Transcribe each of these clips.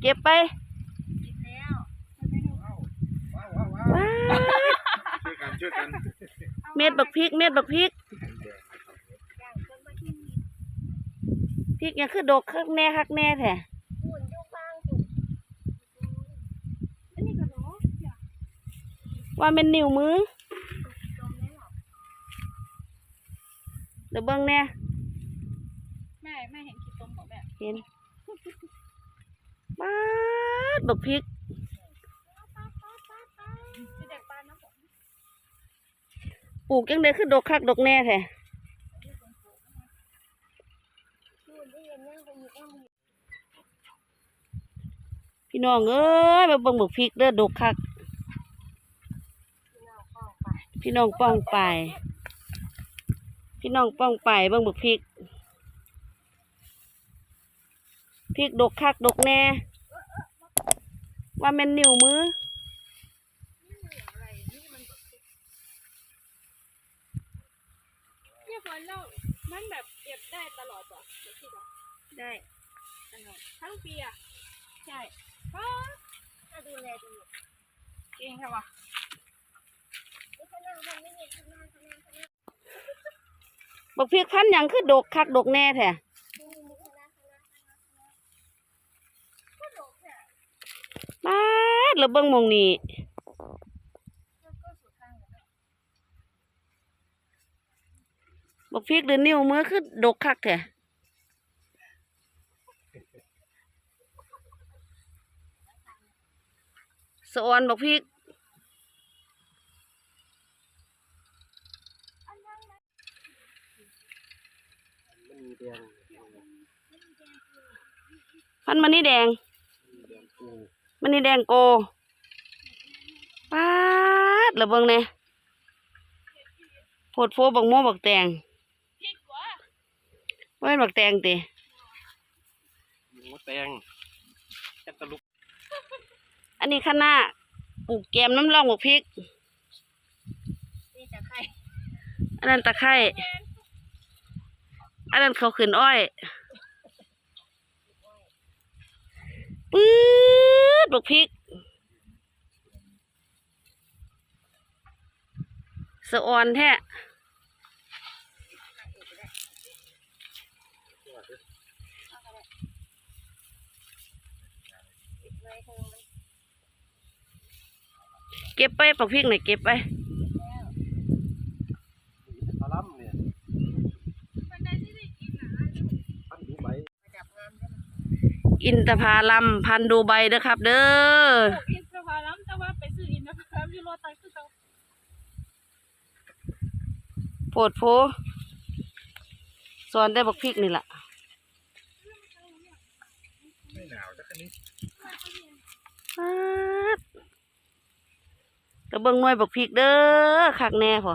เก็บไปกินแล้วว้าวว้าวว้าวว้าดช่วยกันช่วยกันเม็ดบักพริก เม็ดบักพริกอย่างจนมาที่มีพริกยังคือดกคักแน่คักแน่แท้หุ่นยุกฟางสุกอันนี้ก็เนาะอยากว่าเป็นนิ้วมือจมได้หรอเดี๋ยวเบิ่งแน่แม่แม่เห็นขีดตมของแม่เห็น ว้าดบักพริกปลูกจังไดคือดอกคักดอกแน่แท้พี่น้องเอ้ยมาเบิ่งบักพริกเด้อดอกคัก พี่น้องป้องไป พี่น้องป้องไปเบิ่งบักพริกพริกดกคักดกแน่ ว่าแม่นนิ้วมืออะไรนี่มันแบบเนี่ยพอเรามันแบบเก็บได้ตลอดป่ะแบบที่แบบได้ตลอดทั้งปีอะใช่ก็ถ้าดูแลดีเองค่ะวะนี่เขานั่งทำไม่เห็นข้างหน้าข้างหน้าข้างหน้าบักพริกพันธุ์หยังคือดกคักดกแน่แท้ นี่นี่นี่ข้างหน้าข้างหน้าข้างหน้าข้างหน้าก็โดดแค่ มาด แล้วเบิ่งหมองนี้แล้วก็สุดข้างเลยบักพริกหรือนิ้วมือคือดกคักแท้สะออนบักพริกมันมีแดงพันธุ์มันนี่แดงมีแดงกูมันนี่แดงโก ปาดแล้วเบิ่งแหน่โพดโฟบักโมบักแตงพริกวะว่าเป็นบักแตงติมีหัวแตงแค่ตะลุก อันนี้คะน้าปลูกแกมน้ำร่องบักพริก นี่จะใครอันนั้นตะไคร้อันนั้นเขาวขืนอ้อยปื๊ดบักพริก สะออนแท้เลยเธอมันเก็บไปบักพริกหน่อยเก็บไปปลาล้ำเนี่ยมันได้ที่ได้กินนะพันดูใบมาจับงานใช่ไหมอินทผาลัมพันธุ์ดูใบเด้อครับ เด้อปลูกอินทผลัมแต่ว่าไปซื้ออินทผลัมอยู่โรตัส คือเขาโพดโพสอนได้บักพริกนี่ล่ะไม่หนาวสักนิดปาดกระเบื้องหน่วยบักพริกเด้อคักแน่พอ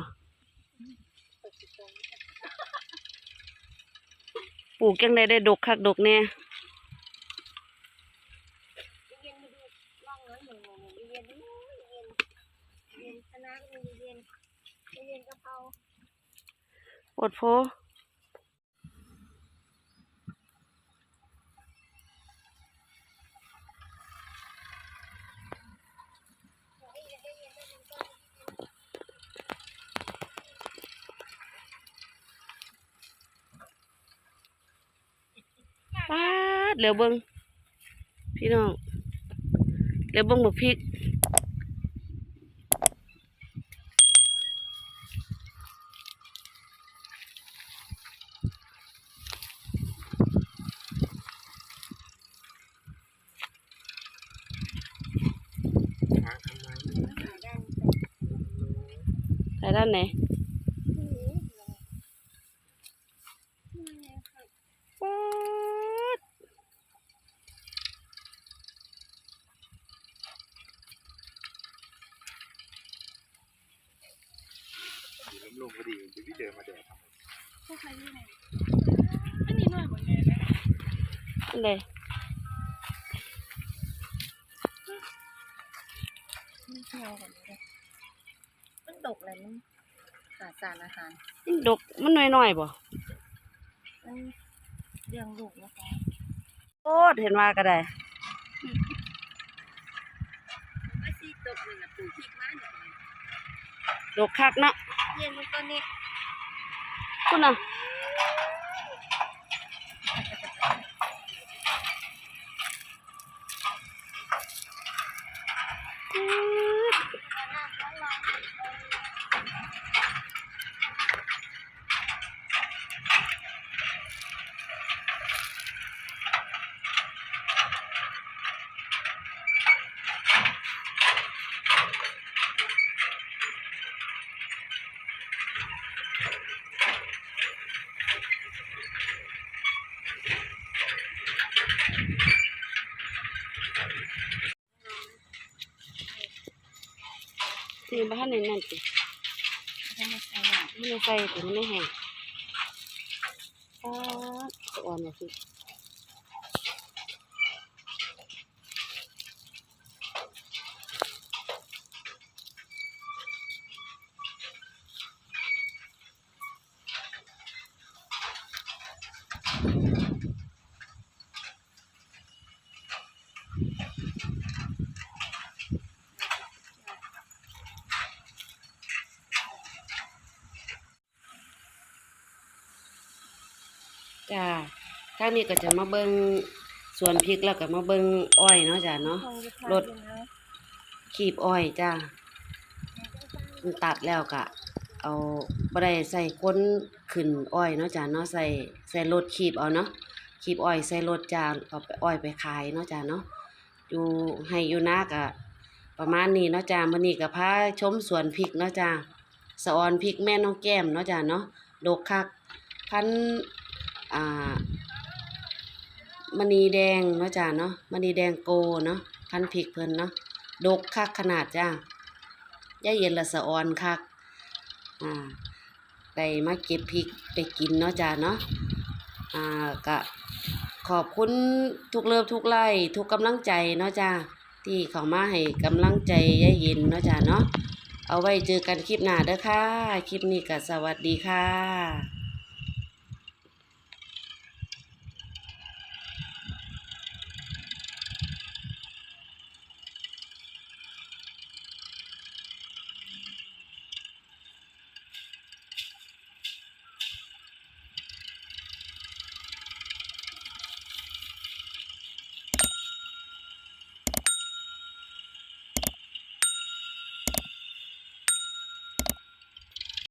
ปลูกจังได้ได้ดกคักดกแน่เย็นมาดูร่องน้อยหนึ่งหนึ่งเย็นเย็นเย็นคณะมีเย็นเย็นกะเพรา โพดโพปาดเหลียวเบิงพี่น้องเหลียวเบิงบักพริก ทางทำไม ถ่าย ด้านไหนปาดอยู่ลมๆพอดีเดี๋ยวพี่เดินมาแดดทำไมพวกใครที่ไหนอันนี้หน่อยเหมือนกันนะอันใดนี่เที่ยวกันเลยมัน ดกเลยมันขาดสารอาหารมันดกมันน้อยๆบ่มันเลี้ยงลูกนะคะโคตรเห็นว่าก็ได้อืมกนี่นะปลูกพริกมาเนี่ยดกคักเนาะเย็นมันต้นนี้คุณน่ะ นี่บ้านในนั่นสิให้มันใส่น่อยไม่ใส่ถึงไม่แห้งป๊าดสะอ่อนเลยสิ จ้าทางนี้ก็จะมาเบิ่งสวนพริกแล้วก็มาเบิ่งอ้อยเนาะจ้ะเนาะรถขีบอ้อยจ้ามันตัดแล้วก็เอาบ่ได้ใส่ก้นขึ้นอ้อยเนาะจ้าเนาะใส่ใส่รถขีบเอาเนาะขีบอ้อยใส่รถจ้าเอาไปอ้อยไปขายเนาะจ้าเนาะอยู่ให้อยู่นาก็ประมาณนี้เนาะจ้ามื้อนี้ก็พาชมสวนพริกเนาะจ้าสะออนพริกแม่น้องแก้มเนาะจ้าเนาะดกคักพันธุ์ อ่ามณีแดงเนาะจ้าเนาะมณีแดงโกเนาะพันธุ์พริกเพิ่นเนาะดกคักขนาดจ้าย่าเย็นละสะออนคักอ่าได้มาเก็บพริกไปกินเนาะจ้าเนาะอ่าก็ขอบคุณทุกเลิฟทุกไล่ทุกกำลังใจเนาะจ้าที่เขามาให้กำลังใจย่าเย็นเนาะจ้าเนาะเอาไว้เจอกันคลิปหน้าเด้อค่ะ คลิปนี้ก็สวัสดีค่ะ